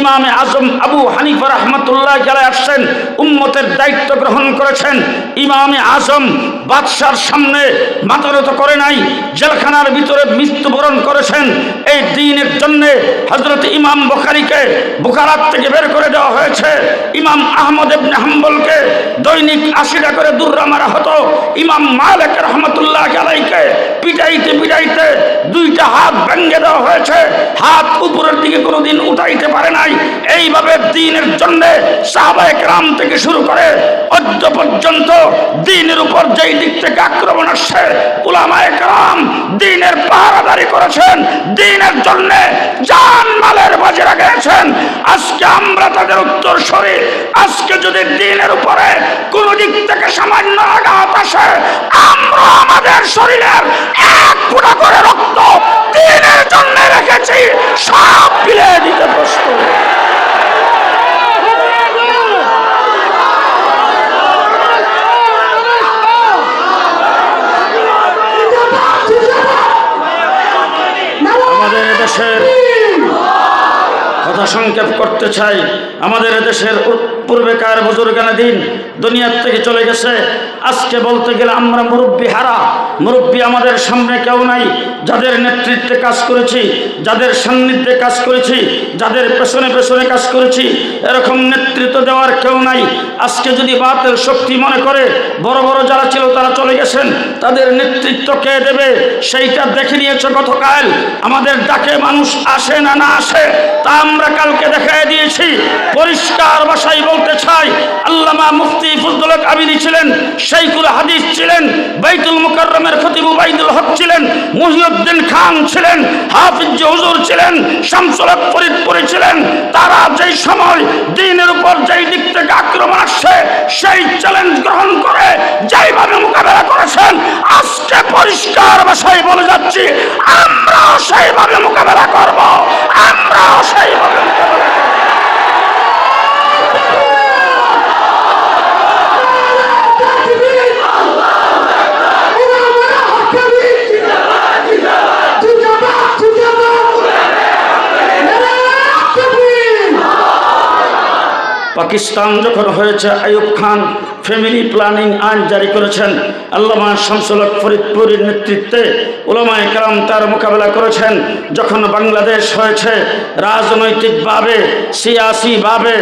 ইমামে আজম আবু হানিফা রহমতুল্লাহ গেলে আসছেন, উম্মতের দায়িত্ব গ্রহণ করেছেন। ইমামে আজম বাদশার সামনে মাতারত করে নাই, জেলখানার ভিতরে মৃত্যুবরণ করেছেন। এই দিনের জন্যে হজরত ইমাম বখারিকে বুখারাত থেকে বের করে দেওয়া হয়েছে। ইমাম আহমদ ইবনে হাম্বলকে দৈনিক আশিটা করে দুর্রা মারা হতো। ইমাম মালিক রহমতুল্লাহ আলাইকে পিটাইতে পিটাইতে দুইটা হাত ভেঙে দেওয়া হয়েছে। হাত উপরের দিকে কোনোদিন উঠাইতে পারে নাই। এইভাবে দিনের জন্য সাহাবায়ে রাম থেকে শুরু করে অদ্য পর্যন্ত দিনের উপর যেই দিক থেকে আক্রমণ আসছে, উলামায়ে রাম দিনের পাহারাদারি করেছেন, দিনের জন্য জান মালের বাজে রাখেছেন আজকে আমরা তাদের উত্তর সরে। আজকে যদি দিনের উপরে কোন দিক থেকে সামান্য আঘাত আসে, আমরা আমাদের শরীরের এক ফুটা করে রক্ত দিনের জন্য রেখেছি, সব ফিরে দিতে প্রস্তুত। দেশের কথা সংক্ষেপ করতে চাই। আমাদের দেশের পূর্বেকার বুজুর্গানা দিন দুনিয়ার থেকে চলে গেছে? আজকে বলতে গেলে আমরা মুরব্বী হারা। মুরব্বী আমাদের সামনে কেউ নাই। যাদের নেতৃত্বে কাজ করেছি, যাদের সান্নিধ্যে কাজ করেছি, যাদের পেছনে পেছনে কাজ করেছি, এরকম নেতৃত্ব দেওয়ার কেউ নাই। আজকে যদি বাতের শক্তি মনে করে, বড় বড় যারা ছিল তারা চলে গেছেন। তাদের নেতৃত্ব কে দেবে? সেইটা দেখে নিয়েছে গতকাল। আমাদের ডাকে মানুষ আসে না না আসে, তা আমরা কালকে দেখায় দিয়েছি। পরিষ্কার ভাষায় বলতে চাই। আল্লামা মুফতি ফজলুল হক আবিদি ছিলেন, শাইখুল হাদিস ছিলেন, বাইতুল মুকাররমের খতিব উবাইদুল হক ছিলেন মুহিউদ্দিন খান ছিলেন, হাফিজ হুজুর ছিলেন, শামসুল হক ফরিদপুরি ছিলেন। তারা যেই সময় দিনের উপর যেই দিক থেকে আক্রমণ আসছে, সেই চ্যালেঞ্জ গ্রহণ করে যেইভাবে মোকাবেলা করেছেন, আজকে পরিষ্কার ভাষায় বলে যাচ্ছি, আমরাও সেইভাবে মোকাবেলা করব, আমরাও সেইভাবে মোকাবেলা পাকিস্তান যখন হয়েছে আয়ুব খান ফ্যামিলি প্ল্যানিং আইন জারি করেছেন। আল্লামা শামসুল ফরিদপুরের নেতৃত্বে ওলামায় কালাম তার মোকাবেলা করেছেন। যখন বাংলাদেশ হয়েছে রাজনৈতিকভাবে, সিয়াসিভাবে,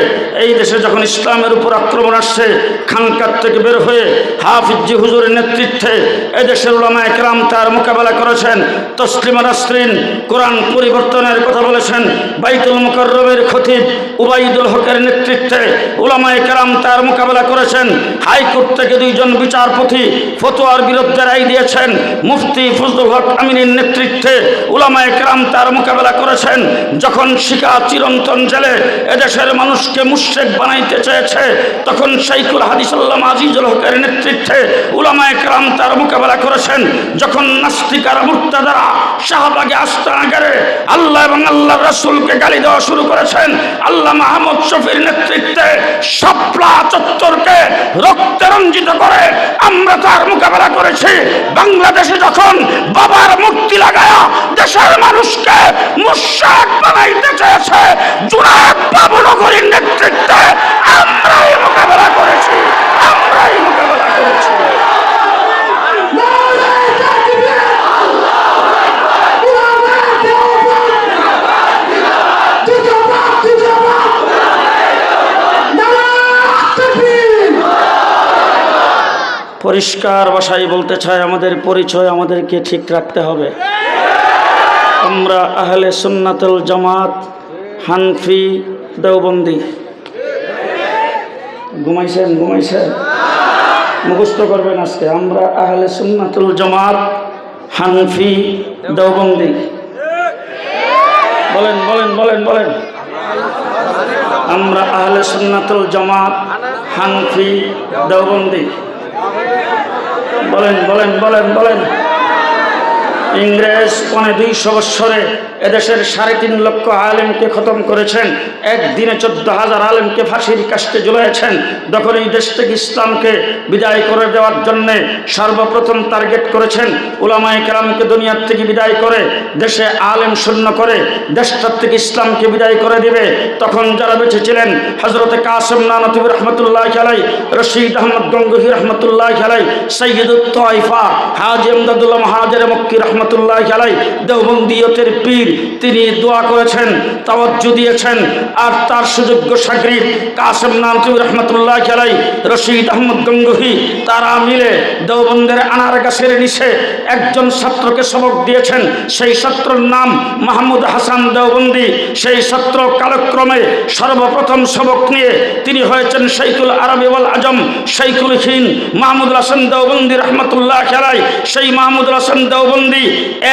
এই দেশে যখন ইসলামের উপর আক্রমণ আসছে, খানকার থেকে বের হয়ে হাফিজি হুজুরের নেতৃত্বে এদেশের ওলামায় কালাম তার মোকাবেলা করেছেন। তসলিমা নাসরিন কোরআন পরিবর্তনের কথা বলেছেন। বাইতুল মুকররমের খতিব উবাইদুল হকের নেতৃত্বে ওলামায়ে কেরাম তার মোকাবেলা করেছেন। হাইকোর্ট থেকে দুইজন বিচারপতি ফতোয়ার বিরুদ্ধে রায় দিয়েছেন। মুফতি ফজলুল হক আমিনের নেতৃত্বে ওলামায়ে কেরাম তার মোকাবেলা করেছেন। যখন শিকা চিরন্তন জেলে এদেশের মানুষকে মুশ্রেক বানাইতে চেয়েছে, তখন শাইকুল হাদিসাল্লাম আজিজুল হকের নেতৃত্বে উলামায়ে কেরাম তার মোকাবেলা করেছেন। যখন নাস্তিকার মুর্তাদারা শাহবাগে আস্তানা গেড়ে আল্লাহ এবং আল্লাহ রসুলকে গালি দেওয়া শুরু করেছেন আল্লাহ মাহমুদ শফির নেতৃত্বে সাপলা চত্বরকে রক্তে রঞ্জিত করে আমরা তার মোকাবেলা করেছি। বাংলাদেশে যখন বাবার মুক্তি লাগায়া দেশের মানুষকে মুশাক বানাইতে চেয়েছে জুরাত বাবু নগরীর নেতৃত্বে আমরাই মোকাবেলা করেছি, আমরাই মোকাবেলা করেছি। পরিষ্কার ভাষায় বলতে চাই আমাদের পরিচয় আমাদেরকে ঠিক রাখতে হবে। আমরা আহলে সুন্নাতুল জামাত, হানফি, দেওবন্দি। ঘুমাইছেন ঘুমাইছেন? মুখস্থ করবেন আজকে। আমরা আহলে সুন্নাতুল জামাত, হানফি, দেওবন্দি। বলেন বলেন বলেন বলেন। আমরা আহলে সুন্নাতুল জামাত, হানফি, দেওবন্দি। বলেন বলেন বলেন বলেন। ইংরেজ পনে দুইশো বৎসরে এদেশের সাড়ে তিন লক্ষ আলেমকে খতম করেছেন, একদিনে চোদ্দ হাজার আলেমকে ফাঁসির কাস্টে ঝুলিয়েছেন যখন এই দেশ থেকে ইসলামকে বিদায় করে দেওয়ার জন্যে সর্বপ্রথম টার্গেট করেছেন ওলামায়ে কেরামকে দুনিয়ার থেকে বিদায় করে, দেশে আলেম শূন্য করে, দেশটার থেকে ইসলামকে বিদায় করে দিবে। তখন যারা বেঁচে ছিলেন হজরতে কাসম নানতিব রহমতুল্লাহ খেলাই রশিদ আহমদ গঙ্গুহি রহমতুল্লাহ খেলাই সৈয়দুত তয়ফা হাজি আমদাদুল্লাহ মহাজের মক্কি রহমতুল্লাহ খেলাই দেওবন্দিয়তের পীর তিনি দোয়া করেছেন, তাওয়াজ্জু দিয়েছেন, আর তার সুযোগ্য সাগরিদ কাসম নানতিব রহমতুল্লাহ খেলাই রশিদ আহমদ গঙ্গুহি, তারা মিলে দেওবন্দের আনার গাছের নিচে একজন ছাত্রকে সবক দিয়েছেন। সেই ছাত্রর নাম মাহমুদ হাসান দেওবন্দি। সেই ছাত্র কালক্রমে সর্বপ্রথম সবক নিয়ে তিনি হয়েছেন শৈকুল আরবি আজম শৈকুল হিন মাহমুদ হাসান দেওবন্দি রহমতুল্লাহ খেলায় সেই মাহমুদ হাসান দেওবন্দি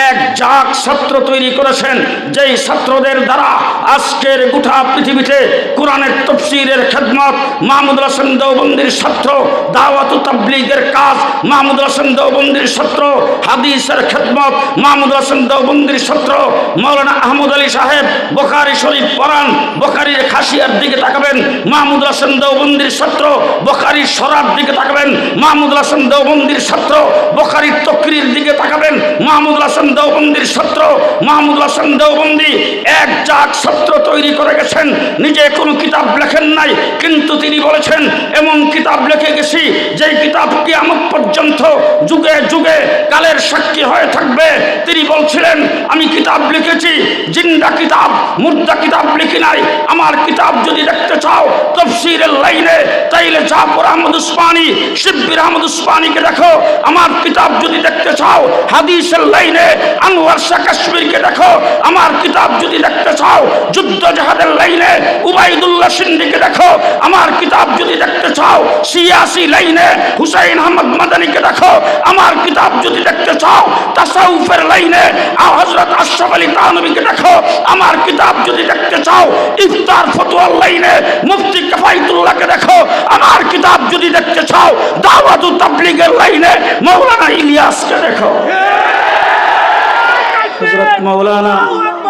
এক জাক ছাত্র তৈরি করেছেন। যেই ছাত্রদের দ্বারা আজকের গোটা পৃথিবীতে কোরআনের তফসিরের খেদমত, মাহমুদ হাসান দেওবন্দির ছাত্র, দাওয়াত তাবলিগের কাজ, মাহমুদ হাসান দেওবন্দির ছাত্র, হাদিসের খেদমত, মাহমুদ হাসান দেওবন্দির ছাত্র, মৌলানা আহমদ আলী সাহেব বোখারি শরীফ পড়ান, বোখারির খাসিয়ার দিকে তাকাবেন, মাহমুদ হাসান দেওবন্দির ছাত্র বোখারির সরার দিকে তাকাবেন, মাহমুদ হাসান দেওবন্দির ছাত্র বোখারির তকরির দিকে তাকাবেন, মাহমুদ হাসান দেওবন্দির ছাত্র, মাহমুদ হাসান দেওবন্দি এক জাক ছাত্র তৈরি করে গেছেন। নিজে কোনো কিতাব লেখেন নাই, কিন্তু তিনি বলেছেন, এমন কিতাব লিখে গেছি যে কিতাব কিয়ামত পর্যন্ত যুগে যুগে কালের সাক্ষী হয়ে থাকবে। তিনি বলছিলেন, আমি কিতাব লিখেছি, জিন্দা কিতাব, মুর্দা কিতাব লিখি নাই। আমার কিতাব যদি দেখতে চাও, তফসিরের লাইনে, তাইলে জাফর আহমদ উসমানী, শিব্বির আহমদ উসমানীকে দেখো। আমার কিতাব যদি দেখতে চাও, হাদিসের লাইনে, আনোয়ার শাহ কাশ্মীরকে দেখো। আমার কিতাব যদি দেখতে চাও, যুদ্ধ জাহাদের লাইনে উবাইদুল্লাহ সিন্দিকে দেখো। আমার কিতাব যদি দেখতে চাও, সিয়াসি লাইনে হুসাইন আহমদ মাদানিকে দেখো। আমার কিতাব যদি দেখতে চাও, তাসাউফের লাইনে হজরত আশরাফ আলী তানবীকে দেখো। আমার কিতাব যদি দেখতে চাও, ইফতার ফতোয়ার লাইনে মুফতি কাফাইতুল্লাহকে দেখো। আমার কিতাব যদি দেখতে চাও, দাওয়াতু তাবলিগের লাইনে মৌলানা ইলিয়াসকে দেখো। হজরত মৌলানা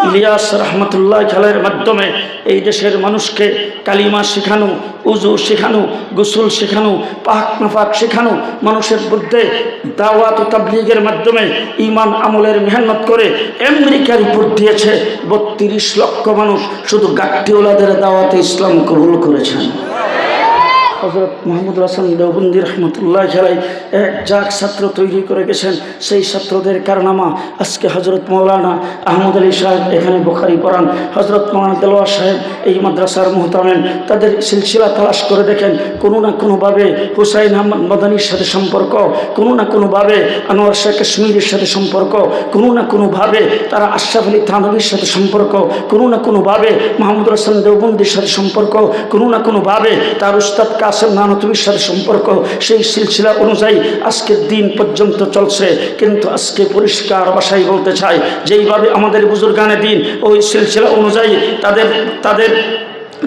ইলিয়াস রহমতুল্লাহ খেলের মাধ্যমে এই দেশের মানুষকে কালিমা শেখানো উজু শেখানো গোসল শেখানো পাক নাফাক শেখানো মানুষের মধ্যে দাওয়াত ও তাবলিগের মাধ্যমে ইমান আমলের মেহনত করে আমেরিকার উপর দিয়েছে বত্রিশ লক্ষ মানুষ। শুধু গাট্টিওয়ালাদের দাওয়াতে ইসলাম কবুল করেছেন। হজরত মোহাম্মদ হাসান দেওবন্দি রহমতুল্লাহ খেলাই এক যাক ছাত্র তৈরি করে গেছেন, সেই ছাত্রদের কারনামা আজকে হজরত মৌলানা আহমদ আলী সাহেব এখানে বোখারি পড়ান। হজরত মৌলানা দেলোয়ার সাহেব এই মাদ্রাসার মোহতামেন তাদের সিলসিলা তালাশ করে দেখেন, কোনো না কোনোভাবে হুসাইন আহমদ মদানির সাথে সম্পর্ক, কোনো না কোনোভাবে আনোয়ার শাহ কাশ্মীরের সাথে সম্পর্ক, কোনো না কোনোভাবে তারা আশরাফ আলী থানবীর সাথে সম্পর্ক, কোনো না কোনোভাবে মাহমুদ হাসান দেওবন্দির সাথে সম্পর্ক, কোনো না কোনোভাবে তার উস্তাদ কাসেম নানতুবির সাথে সম্পর্ক সেই সিলসিলা অনুযায়ী আজকের দিন পর্যন্ত চলছে। কিন্তু আজকে পরিষ্কার বাসায় বলতে চাই, যেইভাবে আমাদের বুজুর্গানে দিন, ওই সিলসিলা অনুযায়ী তাদের তাদের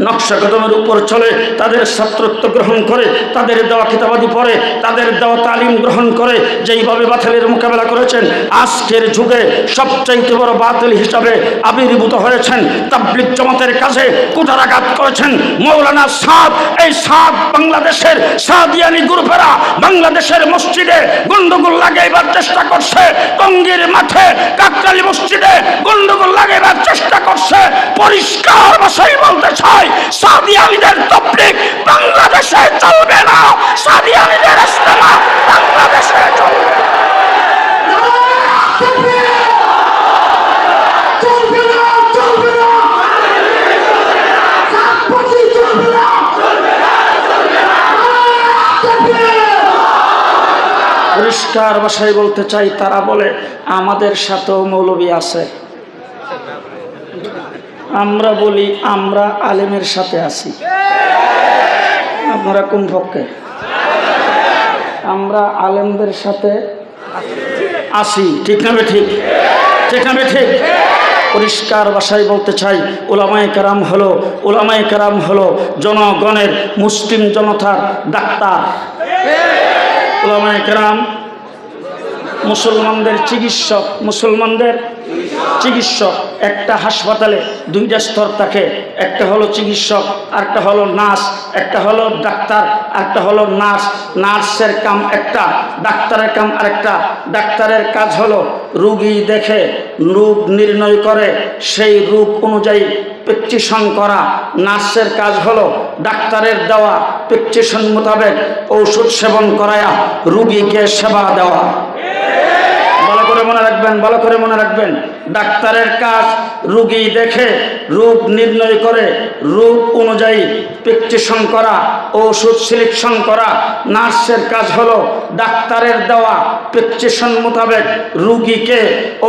নকশা কদমের উপর চলে, তাদের ছাত্রত্ব গ্রহণ করে, তাদের দেওয়া কিতাবাদি পড়ে, তাদের দেওয়া তালিম গ্রহণ করে, যেইভাবে বাতিলের মোকাবেলা করেছেন, আজকের যুগে সবচাইতে বড় বাতিল হিসাবে আবির্ভূত হয়েছেন তাবলিক জমাতের কাছে কুটারাঘাত করেছেন। মৌলানা সাদ, এই সাদ বাংলাদেশের সাদিয়ানি গ্রুপেরা, বাংলাদেশের মসজিদে গন্ডগোল লাগাইবার চেষ্টা করছে, টঙ্গীর মাঠে কাকরালি মসজিদে গন্ডগোল লাগাইবার চেষ্টা করছে, পরিষ্কার বাসাই বলতে বাংলাদেশে চলবে না। বাংলাদেশে চলবে পরিষ্কার ভাষায় বলতে চাই, তারা বলে, আমাদের সাথেও মৌলবী আছে। আমরা বলি, আমরা আলেমের সাথে আছি। আপনারা কোন পক্ষে আমরা আলেমদের সাথে আসি ঠিক না ঠিক? ঠিক না ঠিক? পরিষ্কার ভাষায় বলতে চাই, ওলামায় কারাম হলো, ওলামায় কারাম হলো জনগণের মুসলিম জনতার ডাক্তার। ওলামায় কারাম, মুসলমানদের চিকিৎসক, মুসলমানদের চিকিৎসক, একটা হাসপাতালে দুইটা স্তর থাকে, একটা হলো চিকিৎসক, আরেকটা হলো নার্স, একটা হলো ডাক্তার একটা হলো নার্স। নার্সের কাম একটা, ডাক্তারের কাম আরেকটা। ডাক্তারের কাজ হলো রুগী দেখে, রোগ নির্ণয় করে, সেই রোগ অনুযায়ী প্রেসক্রিপশন করা। নার্সের কাজ হলো ডাক্তারের দেওয়া প্রেসক্রিপশন মোতাবেক ঔষধ সেবন করায়া রুগীকে সেবা দেওয়া। রাখবেন ভালো করে মনে রাখবেন। ডাক্তারের কাজ রুগী দেখে রোগ নির্ণয় করে রোগ অনুযায়ী প্রেসক্রিপশন করা ওষুধ সিলেকশন করা। নার্সের কাজ হলো ডাক্তারের দেওয়া প্রেসক্রিপশন মোতাবেক রুগীকে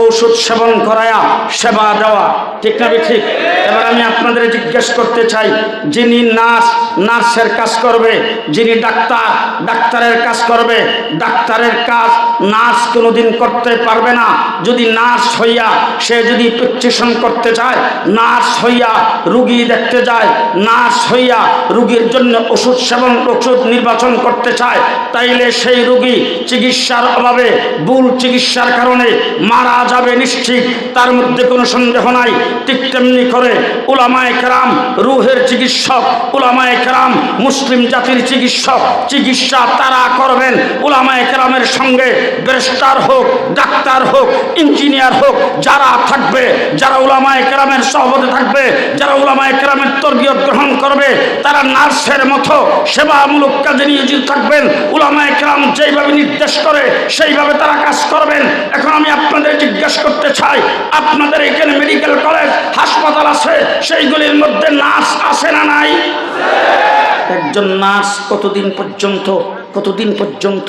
ঔষধ সেবন করায়া সেবা দেওয়া। ঠিক না ঠিক এবার আমি আপনাদের জিজ্ঞেস করতে চাই, যিনি নার্স, নার্সের কাজ করবে, যিনি ডাক্তার, ডাক্তারের কাজ করবে, ডাক্তারের কাজ নার্স কোনোদিন করতে পারবে না। যদি নার্স হইয়া সে যদি প্রেসক্রিপশন করতে চায়, নার্স হইয়া রুগী দেখতে যায়, নার্স হইয়া রুগীর জন্য ওষুধ সেবন ওষুধ নির্বাচন করতে চায়, তাইলে সেই রুগী চিকিৎসার অভাবে ভুল চিকিৎসার কারণে মারা যাবে নিশ্চিত। তার মধ্যে কোনো সন্দেহ নাই। ঠিক তেমনি করে উলামায় কেরাম, রুহের চিকিৎসক, উলামায় কেরাম, মুসলিম জাতির চিকিৎসক, চিকিৎসা তারা করবেন। উলামায় কেরামের সঙ্গে ব্যারিস্টার হোক, ডাক্তার হোক, ইঞ্জিনিয়ার হোক, যারা থাকবে, যারা উলামায় কেরামের সহবতে থাকবে, যারা উলামায় কেরামের তরবিয়ত গ্রহণ করবে, তারা নার্সের মতো সেবামূলক কাজে নিয়োজিত থাকবেন। উলামায় কেরাম যেইভাবে নির্দেশ করে, সেইভাবে তারা কাজ করবেন। এখন আমি আপনাদের জিজ্ঞাসা করতে চাই, আপনাদের এখানে মেডিকেল কলেজ, হাসপাতাল আছে? সেইগুলির মধ্যে নার্স আছে না নাই? একজন নার্স কতদিন পর্যন্ত কতদিন পর্যন্ত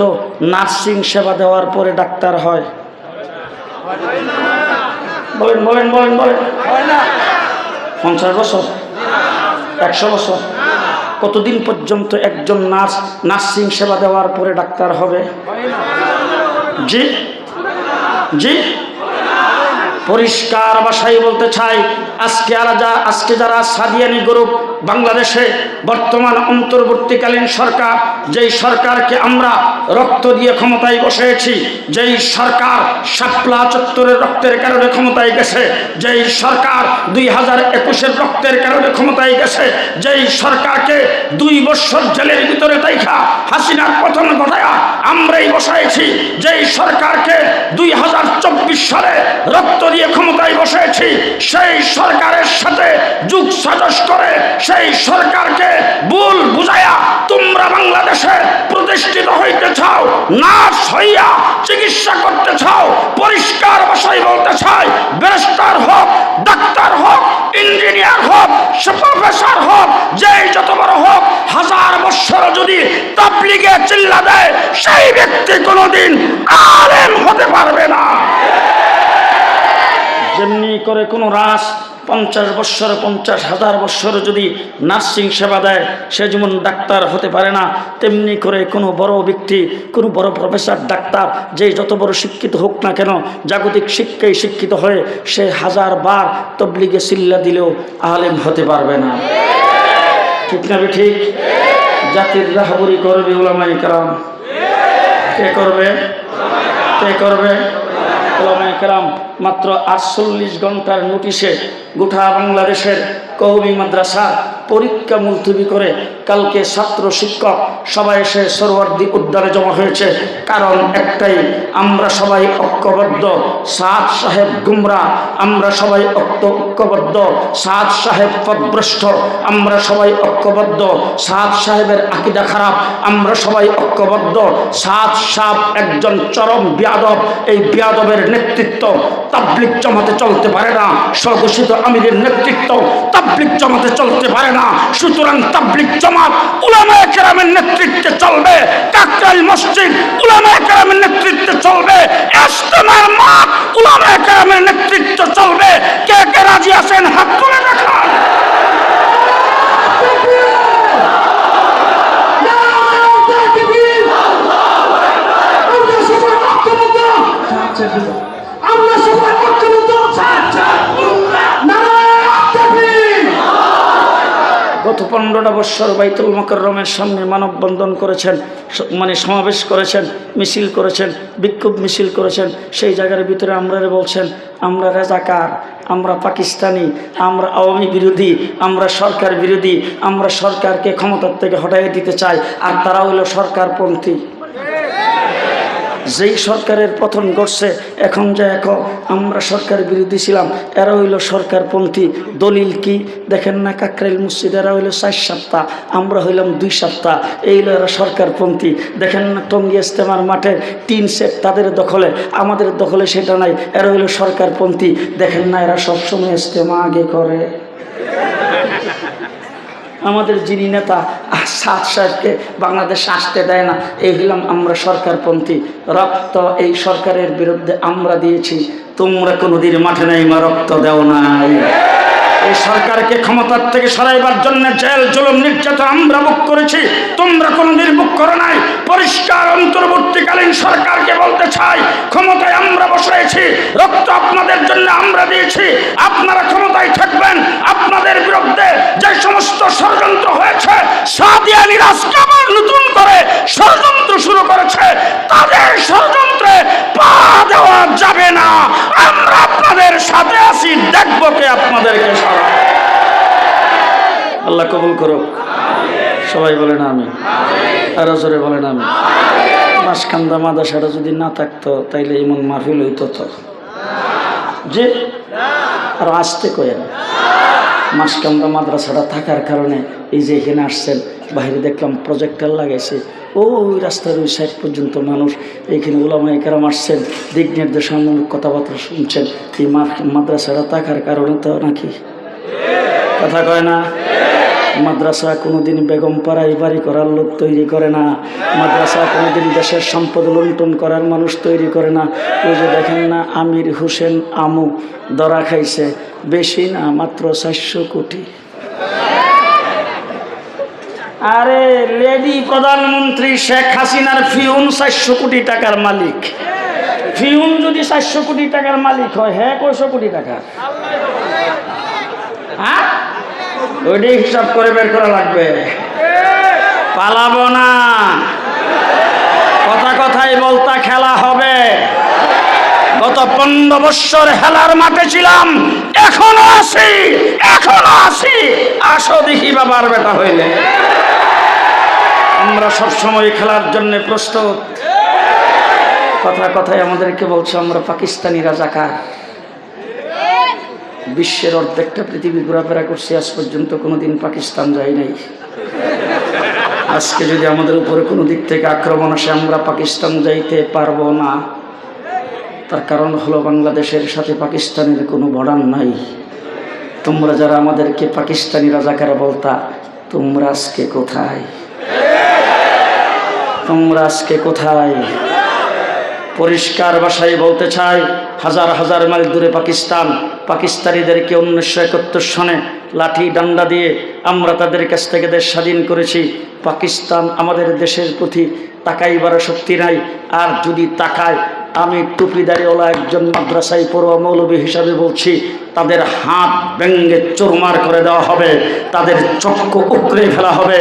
নার্সিং সেবা দেওয়ার পরে ডাক্তার হয়? বলেন বলেন বলেন বলেন। পঞ্চাশ বছর? একশো বছর? কতদিন পর্যন্ত একজন নার্স নার্সিং সেবা দেওয়ার পরে ডাক্তার হবে? জি? জি? পরিষ্কার বাসায় বলতে চাই, আজকে আলাদা আজকে যারা সাদিয়ানি গ্রুপ বাংলাদেশে বর্তমান অন্তর্বর্তীকালীন সরকার, যেই সরকারকে আমরা রক্ত দিয়ে ক্ষমতায় বসেছি যেই সরকার শাপলা চত্বরের রক্তের কারণে ক্ষমতায় গেছে, যেই সরকার দুই হাজার একুশের রক্তের কারণে ক্ষমতায় গেছে, যেই সরকারকে দুই বছর জেলের ভিতরে দেখা হাসিনার পতন ঘটায়া আমরাই বসাইছি, যেই সরকারকে দুই হাজার চব্বিশ সালে রক্ত দিয়ে ক্ষমতায় বসেছি সেই সরকারের সাথে যুগ সাজস করে সেই সরকারকে ভুল বুঝাইয়া তোমরা বাংলাদেশে প্রতিষ্ঠিত হইতে চাও, নার্স হইয়া চিকিৎসা করতে চাও, পরিষ্কার ভাষায় বলতে চাই, ব্যারিস্টার হোক, ডাক্তার হোক, ইঞ্জিনিয়ার হোক প্রফেসর হোক, যেই যত বড় হোক, হাজার বৎসর যদি তাবলিগে চিল্লা দেয়, সেই ব্যক্তি কোনোদিন আলেম হতে পারবে না। যেমনি করে কোনো রাস পঞ্চাশ বৎসর পঞ্চাশ হাজার বৎসর যদি নার্সিং সেবা দেয়, সে যেমন ডাক্তার হতে পারে না, তেমনি করে কোনো বড় ব্যক্তি, কোনো বড় প্রফেসর, ডাক্তার, যে যত বড় শিক্ষিত হোক না কেন, জাগতিক শিক্ষায় শিক্ষিত হয়ে সে হাজার বার তবলিগে সিল্লা দিলেও আলেম হতে পারবে না। ঠিক না ঠিক? জাতির রাহাবুরি করবে ওলামাই কারাম। কে করবে? কে করবে? ওলামাই কারাম। মাত্র আটচল্লিশ ঘণ্টার নোটিশে গোটা বাংলাদেশের কৌমি মাদ্রাসা পরীক্ষা মুলতবি করে কালকে ছাত্র শিক্ষক সবাই এসে সরোয়ার্দি উদ্যানে জমা হয়েছে। কারণ একটাই, আমরা সবাই ঐক্যবদ্ধ, সাদ সাহেব গুমরা, আমরা সবাই ঐক্য ঐক্যবদ্ধ, সাদ সাহেব পদভ্রষ্ট, আমরা সবাই ঐক্যবদ্ধ, সাদ সাহেবের আকিদা খারাপ, আমরা সবাই ঐক্যবদ্ধ, সাদ সাহ একজন চরম বিয়াদব, এই বিয়াদবের নেতৃত্ব তাবলিক জমাতে চলতে পারে না। স্বঘোষিত আমিরের নেতৃত্ব তাবলিক জমাতে চলতে পারে না। সুতরাং তাবলিক জমাত উলামায়ে কেরামের নেতৃত্বে চলবে। কাকরাইল মসজিদ উলামায়ে কেরামের নেতৃত্বে চলবে। ইজতেমার মাঠ উলামায়ে কেরামের নেতৃত্বে চলবে। পনেরোটা বাইতুল মকরমের সামনে মানববন্ধন করেছেন মানে সমাবেশ করেছেন, মিছিল করেছেন, বিক্ষোভ মিছিল করেছেন। সেই জায়গার ভিতরে আমরা বলছেন, আমরা রাজাকার, আমরা পাকিস্তানি, আমরা আওয়ামী বিরোধী, আমরা সরকার বিরোধী, আমরা সরকারকে ক্ষমতার থেকে হটাই দিতে চাই। আর তারা হলো সরকারপন্থী। যেই সরকারের পতন ঘটছে, এখন যে এখন আমরা সরকার বিরোধী ছিলাম, এরা হইল সরকারপন্থী। দলিল কি? দেখেন না কাকরাইল মসজিদ, এরা হইল চার সপ্তাহ, আমরা হইলাম দুই সপ্তাহ। এই হলো এরা সরকারপন্থী। দেখেন না টঙ্গি ইস্তেমার মাঠে তিন সেট তাদের দখলে, আমাদের দখলে সেটা নাই, এরা হইল সরকারপন্থী। দেখেন না এরা সবসময় ইস্তেমা আগে করে। আমাদের যিনি নেতা সাত সাহেবকে বাংলাদেশ আসতে দেয় না, এই হলাম আমরা সরকারপন্থী। রক্ত এই সরকারের বিরুদ্ধে আমরা দিয়েছি, তোমরা কোনোদিন মাঠে নাই মা রক্ত দেও নাই। এই সরকারকে ক্ষমতার থেকে সরাইবার জন্য জেল, জুলুম, নির্যাতন আমরা মুখ করেছি। তোমরা কোনোদিন মুখ করো নাই। পরিষ্কার অন্তর্বর্তীকালীন সরকারকে বলতে চাই, ক্ষমতায় আমরা বসেছি রক্ত আপনাদের জন্য আমরা দিয়েছি। আপনারা ক্ষমতায় থাকবেন। আপনাদের বিরুদ্ধে যে সমস্ত ষড়যন্ত্র হয়েছে সাদিয়ানি রাজকে আবার নতুন করে ষড়যন্ত্র শুরু করেছে। তাদের ষড়যন্ত্রে পা দেওয়া যাবে না। আমরা আপনাদের সাথে আছি। দেখব কে আপনাদেরকে আল্লাহ কবুল করুক। সবাই বলেন আমি আরও জোরে বলেন আমি মাসকান্দা মাদাসাটা যদি না থাকতো, তাইলে এমন মাহফিল হইতো তো। যে আর আসতে কয়েন মাসকান্দা মাদ্রাসাটা থাকার কারণে এই যে এখানে আসছেন, বাইরে দেখলাম প্রজেক্টার লাগাইছে। ও ওই রাস্তার ওই সাইড পর্যন্ত মানুষ এইখানে ওলামাই কারাম আসছেন, দিক নির্দেশনামূলক কথাবার্তা শুনছেন। এই মাদ্রাসাটা থাকার কারণে তো নাকি কথা কয় না? মাদ্রাসা কোনোদিন বেগম পাড়াই বাড়ি করার লোক তৈরি করে না। মাদ্রাসা কোনোদিন দেশের সম্পদ লুণ্ঠন করার মানুষ তৈরি করে না। ওই যে দেখেন না, আমির হোসেন আমু দরা খাইছে। বেশি না, মাত্র চারশো কোটি। আরে, লেডি প্রধানমন্ত্রী শেখ হাসিনার ফিউন চারশো কোটি টাকার মালিক। ফিউন যদি চারশো কোটি টাকার মালিক হয় হ্যাঁ কয়শো কোটি টাকা? হ্যাঁ? হিসাব করে বের করা লাগবে। পালাবো না। কথা কথাই বলতা খেলা হবে। গত পনেরো বৎসর হেলার মাঠে ছিলাম, এখনও আছি এখনও আছি। আসো দেখি বাবার বেটা হইলে। আমরা সবসময় খেলার জন্য প্রস্তুত। কথা কথায় আমাদেরকে বলছে, আমরা পাকিস্তানি রাজাকার। বিশ্বের অর্ধেকটা পৃথিবী ঘোরাফেরা করছি, আজ পর্যন্ত কোনোদিন পাকিস্তান যাই নাই। আজকে যদি আমাদের উপরে কোনো দিক থেকে আক্রমণ আসে, আমরা পাকিস্তান যাইতে পারব না। তার কারণ হলো বাংলাদেশের সাথে পাকিস্তানের কোনো বর্ডার নাই। তোমরা যারা আমাদেরকে পাকিস্তানি রাজাকার বলতা, তোমরা আজকে কোথায়? তোমরা আজকে কোথায়? পরিষ্কার ভাষায় বলতে চাই, হাজার হাজার মাইল দূরে পাকিস্তান। পাকিস্তানিদেরকে উনিশশো একাত্তর সনে লাঠি ডান্ডা দিয়ে আমরা তাদের কাছ থেকে দেশ স্বাধীন করেছি। পাকিস্তান আমাদের দেশের প্রতি তাকাইবার শক্তি নাই। আর যদি তাকায়, আমি টুপিদারিওয়ালা একজন মাদ্রাসায় পড়ুয়া মৌলবী হিসাবে বলছি তাদের হাত ব্যঙ্গে চোরমার করে দেওয়া হবে, তাদের চক্ষু উকড়ে ফেলা হবে।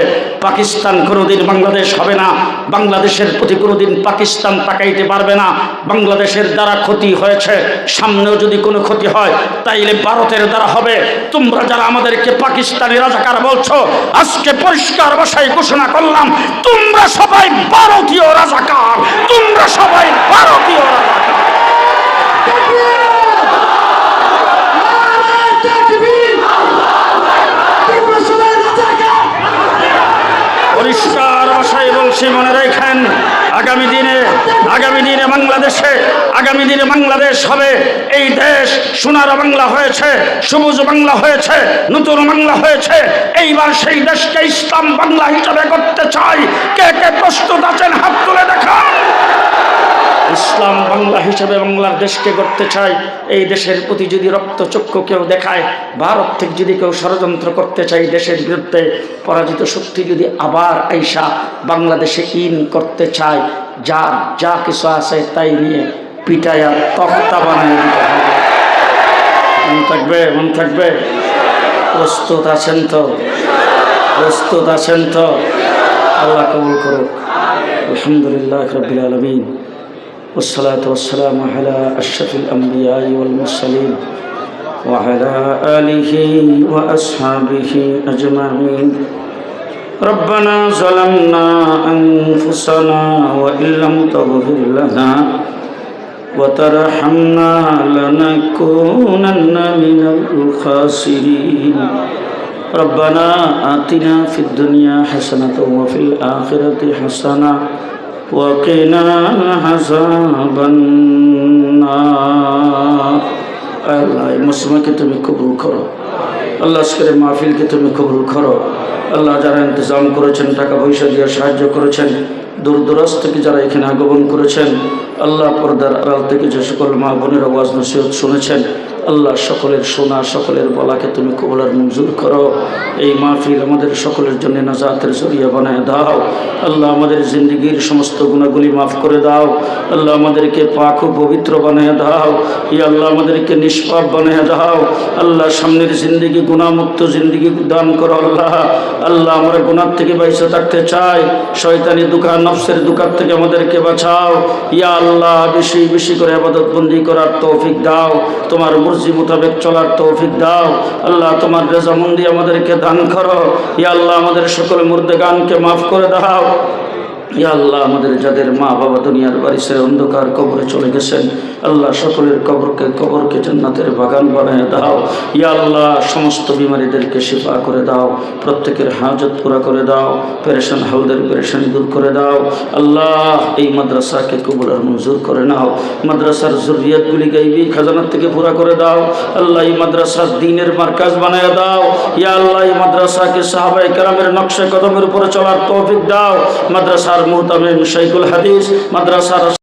পাকিস্তান কোনোদিন বাংলাদেশ হবে না, বাংলাদেশের প্রতি কোনোদিন পাকিস্তান তাকাইতে পারবে না। বাংলাদেশের দ্বারা ক্ষতি হয়েছে, সামনেও যদি কোনো ক্ষতি হয়, তাইলে ভারতের দ্বারা হবে। তোমরা যারা আমাদেরকে পাকিস্তানি রাজাকার বলছো, আজকে পরিষ্কার ভাষায় ঘোষণা করলাম, তোমরা সবাই ভারতীয় রাজাকার, তোমরা সবাই ভারতীয় রাজাকার তাকবীর তোমরা সবাই রাজাকার পরিষ্কার বলছি মনে রাখেন, আগামী দিনে আগামী দিনে বাংলাদেশে, আগামী দিনে বাংলাদেশ হবে। এই দেশ সোনার বাংলা হয়েছে, সবুজ বাংলা হয়েছে, নতুন বাংলা হয়েছে। এইবার সেই দেশকে ইসলাম বাংলা হিসাবে করতে চাই। কে কে প্রস্তুত আছেন হাত তুলে দেখান। ইসলাম বাংলা হিসেবে বাংলার দেশকে করতে চায়, এই দেশের প্রতি যদি রক্তচক্ষু কেউ দেখায়, ভারত থেকে যদি কেউ ষড়যন্ত্র করতে চায় দেশের বিরুদ্ধে, পরাজিত শক্তি যদি আবার আইসা বাংলাদেশে ইন করতে চায়, যার যা কিছু আছে তাই নিয়ে পিটায়া তক্তা বানিয়ে দিতে হবে। মন থাকবে মন থাকবে? প্রস্তুত আছেন তো? প্রস্তুত আছেন তো? আল্লাহ কবুল করুক। আলহামদুলিল্লাহ রবিল والصلاة والسلام على أشرف الأنبياء والمرسلين وعلى آله وأصحابه أجمعين. ربنا ظلمنا أنفسنا وإن لم تغفر لنا وترحمنا لنكونن من الخاسرين. ربنا آتنا في الدنيا حسنة وفي الآخرة حسنة وقنا عذاب النار আল্লাহ এই মুসলিমকে তুমি কবুল করো আল্লাহ আজকের এই মাহফিলকে তুমি কবুল করো আল্লাহ যারা ইন্তজাম করেছেন টাকা পয়সা দিয়ে সাহায্য করেছেন দূর দূরাজ থেকে যারা এখানে আগমন করেছেন আল্লাহ পর্দার আড়াল থেকে যে সকল মা বোনের আওয়াজ নসিহত শুনেছেন আল্লাহ সকলের সোনা সকলের বলাকে তুমি কবলার মঞ্জুর করো। এই মাহফিল আমাদের সকলের জন্য নাজাতের জরিয়া বানায় দাও। আল্লাহ আমাদের জিন্দগির সমস্ত গুণাগুলি মাফ করে দাও। আল্লাহ আমাদেরকে পাক ও পবিত্র বানিয়ে দাও। ই আল্লাহ আমাদেরকে নিষ্পাপ বানিয়ে দাও। আল্লাহ সামনের জিন্দগি গুণামুক্ত জিন্দগি দান করো আল্লাহ। আল্লাহ আমরা গুণার থেকে বাইসে থাকতে চাই। শয়তানি দোকান নফসের দোকান থেকে আমাদেরকে বাঁচাও। ইয়া আল্লাহ, বেশি বেশি করে আবাদত বন্দি করার তৌফিক দাও। তোমার মর্জি মোতাবেক চলার তৌফিক দাও। আল্লাহ, তোমার রেজামন্দি আমাদেরকে দান করো। ইয়া আল্লাহ, আমাদের সকল মুর্দে গানকে মাফ করে দাও। ইয়া আল্লাহ, আমাদের যাদের মা বাবা দুনিয়ার বাড়ি ছেড়ে অন্ধকার কবরে চলে গেছেন, আল্লাহ সকলের কবরকে কবরকে জান্নাতের বাগান বানিয়ে দাও। ইয়া আল্লাহ, সমস্ত বিমারীদেরকে শিফা করে দাও, প্রত্যেকের হাজত পুরা করে দাও, পেরেশান হালদের পেরেশানি দূর করে দাও। আল্লাহ, এই মাদ্রাসাকে কবুলার মঞ্জুর করে নাও। মাদ্রাসার জরুরিয়াতগুলি গাইবি, খাজানার থেকে পুরা করে দাও। আল্লাহ, এই মাদ্রাসার দিনের মার্কাজ বানিয়ে দাও। ইয়া আল্লাহ, এই মাদ্রাসাকে সাহাবাই কালামের নকশা কদমের উপরে চলার তৌফিক দাও। মাদ্রাসার শাইকুল হাদিস মাদ্রাসার